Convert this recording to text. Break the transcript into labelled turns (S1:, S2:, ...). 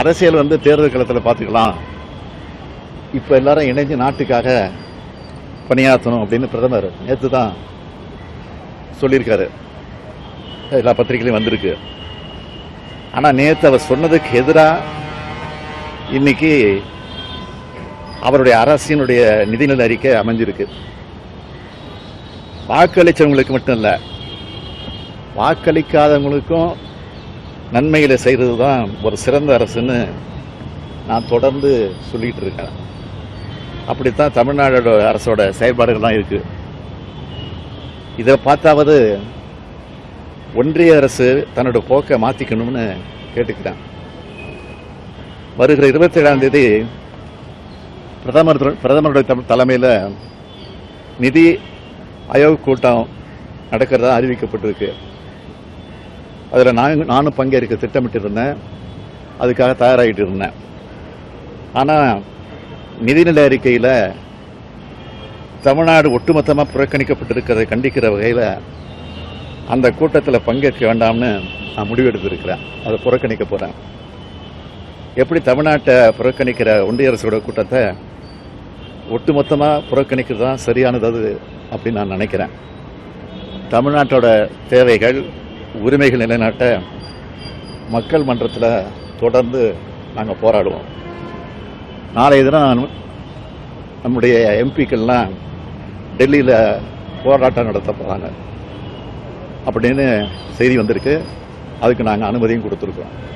S1: அரசியல் வந்து தேர்தல் களத்தில் பார்த்துக்கலாம். இப்போ எல்லாரும் இணைஞ்சு நாட்டுக்காக பணியாற்றணும் அப்படின்னு பிரதமர் நேற்று தான் சொல்லியிருக்காரு. எல்லா பத்திரிகையிலையும் வந்திருக்கு. ஆனால் நேற்று அவர் சொன்னதுக்கு எதிராக இன்னைக்கு அவருடைய அரசினுடைய நிதிநிலை அறிக்கை அமைஞ்சிருக்கு. வாக்களித்தவங்களுக்கு மட்டும் இல்லை வாக்களிக்காதவங்களுக்கும் நன்மைகளை செய்கிறது தான் ஒரு சிறந்த அரசுன்னு நான் தொடர்ந்து சொல்லிகிட்டு இருக்கேன். அப்படித்தான் தமிழ்நாடோட அரசோட செயல்பாடுகள்லாம் இருக்குது இதை பார்த்தாவது ஒன்றிய அரசு தன்னோட போக்கை மாற்றிக்கணும்னு கேட்டுக்கிறேன் வருகிற இருபத்தேழாம் தேதி பிரதமர் பிரதமருடைய தலைமையில் நிதி ஆயோக் கூட்டம் நடக்கிறதா அறிவிக்கப்பட்டிருக்கு. அதில் நான் நானும் பங்கேற்க திட்டமிட்டிருந்தேன். அதுக்காக தயாராகிட்டு இருந்தேன் ஆனால் நிதிநிலை அறிக்கையில் தமிழ்நாடு ஒட்டுமொத்தமாக புறக்கணிக்கப்பட்டிருக்கிறதை கண்டிக்கிற வகையில் அந்த கூட்டத்தில் பங்கேற்க வேண்டாம்னு நான் முடிவெடுத்திருக்கிறேன். அதை புறக்கணிக்க போகிறேன் எப்படி தமிழ்நாட்டை புறக்கணிக்கிற ஒன்றிய அரசோட கூட்டத்தை ஒட்டுமொத்தமாக புறக்கணிக்கிறது தான் சரியானது அது அப்படின்னு நான் நினைக்கிறேன். தமிழ்நாட்டோட தேவைகள் உரிமைகள் நிலைநாட்ட மக்கள் மன்றத்தில் தொடர்ந்து நாங்கள் போராடுவோம். நாளைய தினம் நம்முடைய எம்பிக்கள்லாம் டெல்லியில் போராட்டம் நடத்த போகிறாங்க அப்படின்னு செய்தி வந்திருக்கு. அதுக்கு நாங்கள் அனுமதியும் கொடுத்துருக்கோம்.